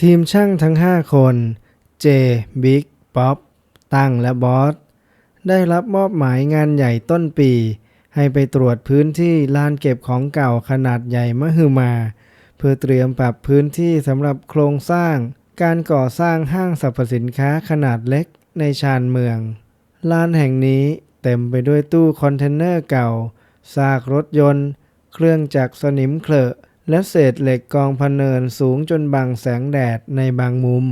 ทีมช่างทั้ง 5 คน เจ บิ๊ก ป๊อป ตั้งและบอส ได้รับมอบหมายงานใหญ่ต้นปี ให้ไปตรวจพื้นที่ลานเก็บของเก่าขนาดใหญ่มหึมา เพื่อเตรียมปรับพื้นที่สำหรับโครงสร้าง การก่อสร้างห้างสรรพสินค้าขนาดเล็กในชานเมือง ลานแห่งนี้เต็มไปด้วยตู้คอนเทนเนอร์เก่า ซากรถยนต์ เครื่องจักรสนิมเคลอะ และเศษเหล็กกองพันเนินสูงจนบังแสงแดดในบางมุม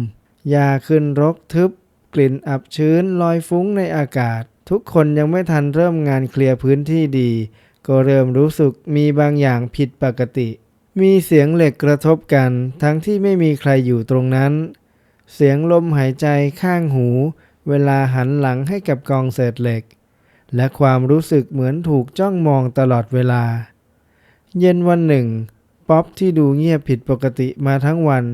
หญ้าขึ้นรกทึบ กลิ่นอับชื้นลอยฟุ้งในอากาศ ทุกคนยังไม่ทันเริ่มงานเคลียร์พื้นที่ดี ก็เริ่มรู้สึกมีบางอย่างผิดปกติ มีเสียงเหล็กกระทบกัน ทั้งที่ไม่มีใครอยู่ตรงนั้น เสียงลมหายใจข้างหู เวลาหันหลังให้กับกองเศษเหล็ก และความรู้สึกเหมือนถูกจ้องมองตลอดเวลา เย็นวันหนึ่ง ป๊อปที่ดูเงียบผิดปกติมาทั้งวัน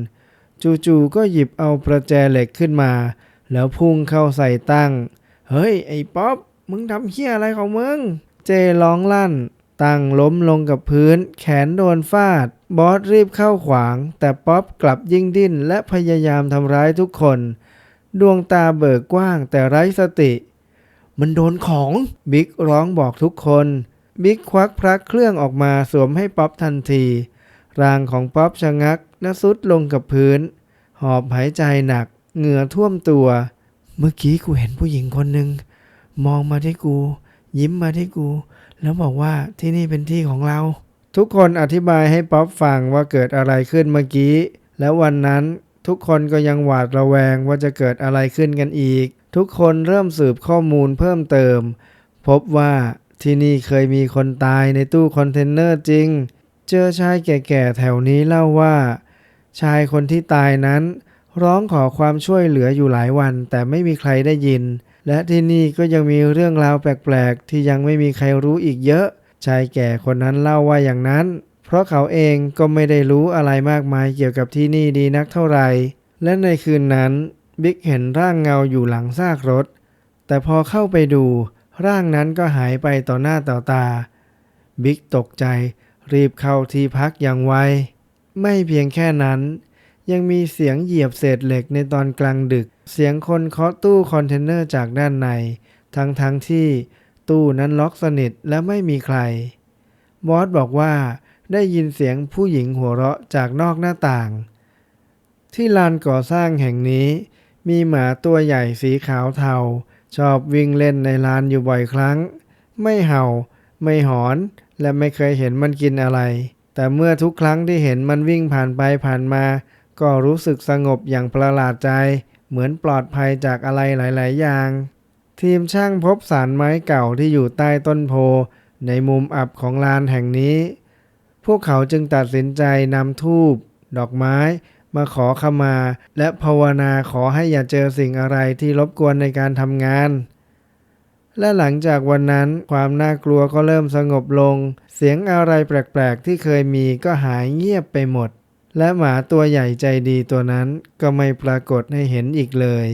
จู่ๆก็หยิบเอาประแจเหล็กขึ้นมา แล้วพุ่งเข้าใส่ตั้ง เฮ้ย ไอ้ป๊อป มึงทำเหี้ยอะไรของมึง เจร้องลั่น ตั้งล้มลงกับพื้น แขนโดนฟาด บอสรีบเข้าขวาง แต่ป๊อปกลับยิ่งดิ้นและพยายามทำร้ายทุกคน ดวงตาเบิกกว้างแต่ไร้สติ มันโดนของ บิ๊กร้องบอกทุกคน บิ๊กควักพระเครื่องออกมาสวมให้ป๊อปทันที ร่างของป๊อปชะงักและซุดลงกับพื้น หอบหายใจหนัก เหงื่อท่วมตัว เมื่อกี้กูเห็นผู้หญิงคนหนึ่ง มองมาที่กู ยิ้มมาที่กู แล้วบอกว่าที่นี่เป็นที่ของเรา ทุกคนอธิบายให้ป๊อปฟังว่าเกิดอะไรขึ้นเมื่อกี้ แล้ววันนั้นทุกคนก็ยังหวาดระแวงว่าจะเกิดอะไรขึ้นกันอีก ทุกคนเริ่มสืบข้อมูลเพิ่มเติม พบว่าที่นี่เคยมีคนตายในตู้คอนเทนเนอร์จริง เจอชายแก่ๆแถวนี้เล่าว่า ชายคนที่ตายนั้น ร้องขอความช่วยเหลืออยู่หลายวัน แต่ไม่มีใครได้ยิน และที่นี่ก็ยังมีเรื่องราวแปลกๆ ที่ยังไม่มีใครรู้อีกเยอะ ชายแก่คนนั้นเล่าว่าอย่างนั้น เพราะเขาเองก็ไม่ได้รู้อะไรมากมายเกี่ยวกับที่นี่ดีนักเท่าไหร่และในคืนนั้นบิ๊กเห็นร่างเงาอยู่หลังซากรถ แต่พอเข้าไปดู ร่างนั้นก็หายไปต่อหน้าต่อตา บิ๊กตกใจ รีบเข้าที่พักอย่างไว ไม่เพียงแค่นั้น ยังมีเสียงเหยียบเศษเหล็กในตอนกลางดึก เสียงคนเคาะตู้คอนเทนเนอร์จากด้านใน ทั้งทั้งที่ตู้นั้นล็อกสนิทและไม่มีใคร บอสบอกว่าได้ยินเสียงผู้หญิงหัวเราะจากนอกหน้าต่าง ที่ลานก่อสร้างแห่งนี้ มีหมาตัวใหญ่สีขาวเทา ชอบวิ่งเล่นในลานอยู่บ่อยครั้ง ไม่เห่า ไม่หอน และไม่เคยเห็นมันกินอะไร แต่เมื่อทุกครั้งที่เห็นมันวิ่งผ่านไปผ่านมา ก็รู้สึกสงบอย่างประหลาดใจ เหมือนปลอดภัยจากอะไรหลาย ๆ อย่าง ทีมช่างพบสารไม้เก่าที่อยู่ใต้ต้นโพ ในมุมอับของลานแห่งนี้ พวกเขาจึงตัดสินใจนำทูบดอกไม้มาขอขมา และภาวนาขอให้อย่าเจอสิ่งอะไรที่รบกวนในการทำงาน และหลังจากวันนั้นความน่ากลัวก็เริ่มสงบลง เสียงอะไรแปลกๆที่เคยมีก็หายเงียบไปหมด และหมาตัวใหญ่ใจดีตัวนั้นก็ไม่ปรากฏให้เห็นอีกเลย